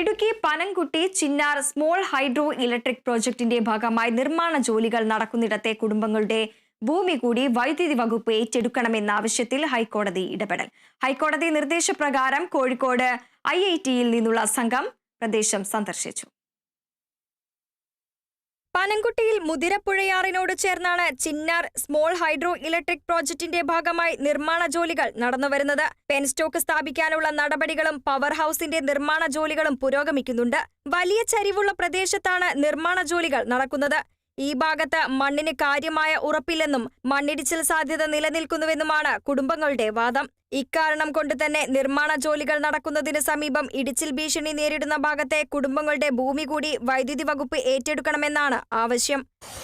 Idukki Panamkutty Chinnar small hydro electric പ്രോജക്ടിന്റെ ഭാഗമായി നിർമ്മാണ ജോലികൾ നടക്കുന്നിടത്തെ കുടുംബങ്ങളുടെ ഭൂമി കൂടി വൈദ്യുതി വകുപ്പ് ഏറ്റെടുക്കണമെന്ന ആവശ്യത്തിൽ ഹൈക്കോടതി ഇടപെടൽ. ഹൈക്കോടതി നിർദ്ദേശപ്രകാരം കോഴിക്കോട് ഐ നിന്നുള്ള സംഘം പ്രദേശം സന്ദർശിച്ചു. പനംകുട്ടിയിൽ മുതിരപ്പുഴയാറിനോട് ചേർന്നാണ് ചിന്നാർ സ്മോൾ ഹൈഡ്രോ ഇലക്ട്രിക് പ്രോജക്ടിന്റെ ഭാഗമായി നിർമ്മാണ ജോലികൾ നടന്നുവരുന്നത് പെൻസ്റ്റോക്ക് സ്ഥാപിക്കാനുള്ള നടപടികളും പവർ ഹൌസിന്റെ നിർമ്മാണ ജോലികളും പുരോഗമിക്കുന്നുണ്ട്. വലിയ ചരിവുള്ള പ്രദേശത്താണ് നിർമ്മാണ ജോലികൾ നടക്കുന്നത്. ഈ ഭാഗത്ത് മണ്ണിന് കാര്യമായ ഉറപ്പില്ലെന്നും മണ്ണിടിച്ചിൽ സാധ്യത നിലനിൽക്കുന്നുവെന്നുമാണ് കുടുംബങ്ങളുടെ വാദം. ഇക്കാരണം കൊണ്ട് തന്നെ നിർമ്മാണ ജോലികൾ നടക്കുന്നതിന് സമീപം ഇടിച്ചിൽ ഭീഷണി നേരിടുന്ന ഭാഗത്തെ കുടുംബങ്ങളുടെ ഭൂമി കൂടി വൈദ്യുതി വകുപ്പ് ഏറ്റെടുക്കണമെന്നാണ് ആവശ്യം.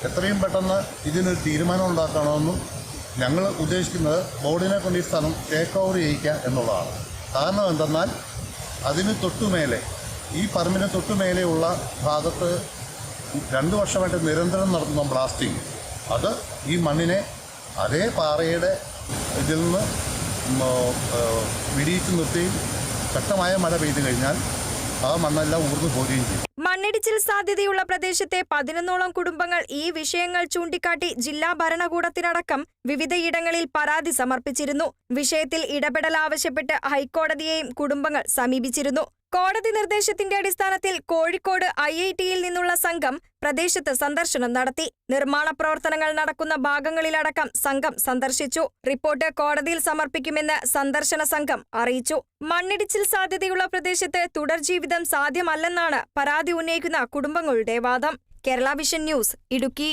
എത്രയും പെട്ടെന്ന് ഇതിനൊരു തീരുമാനം ഉണ്ടാക്കണമെന്നും ഞങ്ങൾ ഉദ്ദേശിക്കുന്നത് ബോർഡിനെ കൊണ്ട് ഈ സ്ഥലം ടേക്ക് ഓവർ ചെയ്യിക്കുക എന്നുള്ളതാണ്. കാരണം എന്തെന്നാൽ അതിന് തൊട്ടുമേലെ ഈ പറമ്പിന് തൊട്ടുമേലെയുള്ള ഭാഗത്ത് രണ്ട് വർഷമായിട്ട് നിരന്തരം നടത്തുന്ന ബ്ലാസ്റ്റിംഗ് അത് ഈ മണ്ണിനെ അതേ പാറയുടെ ഇതിൽ നിന്ന് വിടിയിച്ച് നിർത്തുകയും ശക്തമായ മഴ പെയ്തു കഴിഞ്ഞാൽ ആ മണ്ണെല്ലാം ഊർന്നു പോരുകയും ചെയ്യും. മണ്ണിടിച്ചിൽ സാധ്യതയുള്ള പ്രദേശത്തെ പതിനൊന്നോളം കുടുംബങ്ങൾ ഈ വിഷയങ്ങൾ ചൂണ്ടിക്കാട്ടി ജില്ലാ ഭരണകൂടത്തിനടക്കം വിവിധയിടങ്ങളിൽ പരാതി സമർപ്പിച്ചിരുന്നു. വിഷയത്തിൽ ഇടപെടൽ ആവശ്യപ്പെട്ട് ഹൈക്കോടതിയെയും കുടുംബങ്ങൾ സമീപിച്ചിരുന്നു. കോടതി നിർദ്ദേശത്തിന്റെ അടിസ്ഥാനത്തിൽ കോഴിക്കോട് ഐ ഐ ടിയിൽ നിന്നുള്ള സംഘം പ്രദേശത്ത് സന്ദർശനം നടത്തി. നിർമ്മാണ പ്രവർത്തനങ്ങൾ നടക്കുന്ന ഭാഗങ്ങളിലടക്കം സംഘം സന്ദർശിച്ചു. റിപ്പോർട്ട് കോടതിയിൽ സമർപ്പിക്കുമെന്ന് സന്ദർശന സംഘം അറിയിച്ചു. മണ്ണിടിച്ചിൽ സാധ്യതയുള്ള പ്രദേശത്ത് തുടർ ജീവിതം സാധ്യമല്ലെന്നാണ് പരാതി ഉന്നയിക്കുന്ന കുടുംബങ്ങളുടെ വാദം. Kerala vision news Idukki.